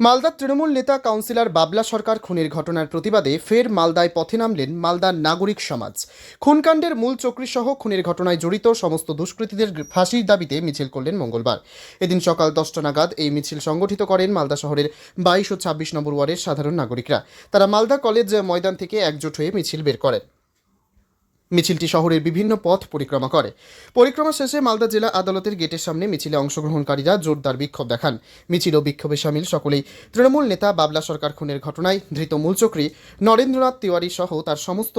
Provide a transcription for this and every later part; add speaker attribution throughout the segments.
Speaker 1: মালদার তৃণমূল নেতা কাউন্সিলর বাবলা সরকার খুনের ঘটনার প্রতিবাদে ফের মালদায় পথে নামলেন মালদার নাগরিক সমাজ। খুনকাণ্ডের মূল চক্রীসহ খুনের ঘটনায় জড়িত সমস্ত দুষ্কৃতীদের ফাঁসির দাবিতে মিছিল করলেন মঙ্গলবার। এদিন সকাল দশটা নাগাদ এই মিছিল সংগঠিত করেন মালদা শহরের বাইশ ও ছাব্বিশ নম্বর ওয়ার্ডের সাধারণ নাগরিকরা। তারা মালদা কলেজ ময়দান থেকে একজোট হয়ে মিছিল বের করেন। মিছিলটি শহরের বিভিন্ন পথ পরিক্রমা করে। পরিক্রমা শেষে মালদা জেলা আদালতের গেটের সামনে মিছিলে অংশগ্রহণকারীরা জোরদার বিক্ষোভ দেখান। মিছিল ও বিক্ষোভে সামিল সকলেই তৃণমূল নেতা বাবলা সরকার খুনের ঘটনায় ধৃত মূলচক্রী নরেন্দ্রনাথ তিওয়ারি সহ তার সমস্ত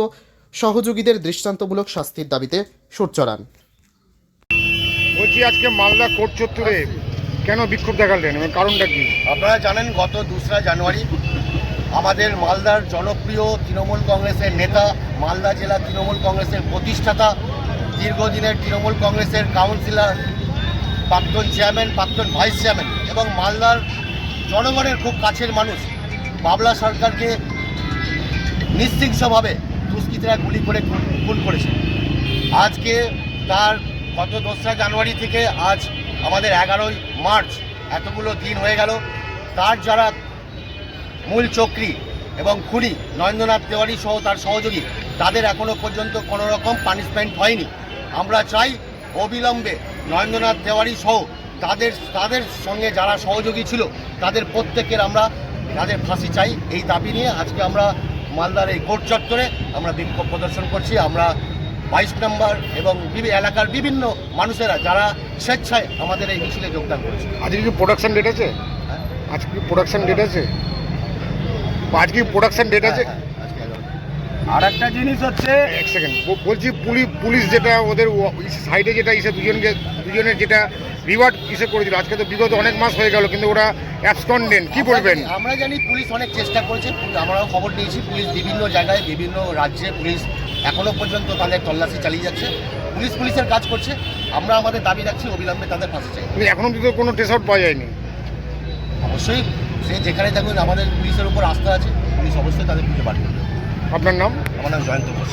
Speaker 1: সহযোগীদের দৃষ্টান্তমূলক শাস্তির দাবিতে সুর চড়ান।
Speaker 2: বলছি আজকে মালদা কোর্ট চত্বরে কেন বিক্ষোভ দেখালেন কারণটা কি?
Speaker 3: আপনারা জানেন গত দোসরা জানুয়ারি আমাদের মালদার জনপ্রিয় তৃণমূল কংগ্রেসের নেতা, মালদা জেলা তৃণমূল কংগ্রেসের প্রতিষ্ঠাতা, দীর্ঘদিনের তৃণমূল কংগ্রেসের কাউন্সিলর, প্রাক্তন চেয়ারম্যান, প্রাক্তন ভাইস চেয়ারম্যান এবং মালদার জনগণের খুব কাছের মানুষ। বাবলা সরকারকে নিশ্চিংসভাবে দুষ্কৃতীরা গুলি করে খুন করেছে। আজকে তার গত দোসরা জানুয়ারি থেকে আজ আমাদের এগারোই মার্চ, এতগুলো দিন হয়ে গেল। তার যারা মূল চক্রী এবং খুনি নরেন্দ্রনাথ তেওয়ারি সহ তার সহযোগী। তাদের এখনও পর্যন্ত কোনো রকম পানিশমেন্ট হয়নি। আমরা চাই অবিলম্বে নরেন্দ্রনাথ তেওয়ারি সহ তাদের তাদের সঙ্গে যারা সহযোগী ছিল তাদের প্রত্যেকের আমরা তাদের ফাঁসি চাই। এই দাবি নিয়ে আজকে আমরা মালদার এই কোর্ট চত্বরে আমরা বিক্ষোভ প্রদর্শন করছি। আমরা বাইশ নম্বর এবং এলাকার বিভিন্ন মানুষেরা যারা স্বেচ্ছায় আমাদের এই মিছিলে যোগদান করেছে।
Speaker 2: আজকে কি প্রোডাকশন ডেট আছে?
Speaker 3: হ্যাঁ?
Speaker 2: আজকে কি প্রোডাকশন ডেট আছে? আজকে প্রোডাকশন ডেট আছে?
Speaker 3: হ্যাঁ, হ্যাঁ।
Speaker 4: আর একটা জিনিস হচ্ছে
Speaker 2: এক সেকেন্ড বলছি পুলিশ পুলিশ যেটা ওদের সাইডে যেটা ইসে দুজনকে দুজনের যেটা রিওয়ার্ড ইসে করেছিল। আজকে তো বিগত অনেক মাস হয়ে গেল কিন্তু ওরা অ্যাবসকন্ডেন্ট কি বলবেন?
Speaker 3: আমরা জানি পুলিশ অনেক চেষ্টা করেছে আমরাও খবর নিয়েছি পুলিশ বিভিন্ন জায়গায় বিভিন্ন রাজ্যে পুলিশ এখনও পর্যন্ত তাদের তল্লাশি চালিয়ে যাচ্ছে। পুলিশ পুলিশের কাজ করছে। আমরা আমাদের দাবি রাখছি অবিলম্বে তাদের ফাঁসি চাই।
Speaker 2: কিন্তু এখনও তো কোনো টেস্ট আউট পাওয়া যায়নি।
Speaker 3: অবশ্যই সে যেখানে থাকুন আমাদের পুলিশের উপর আস্থা আছে পুলিশ অবশ্যই তাদের খুঁজে পাঠিয়ে
Speaker 2: আপনার নাম?
Speaker 3: আমার নাম জয়ন্ত ঘোষ।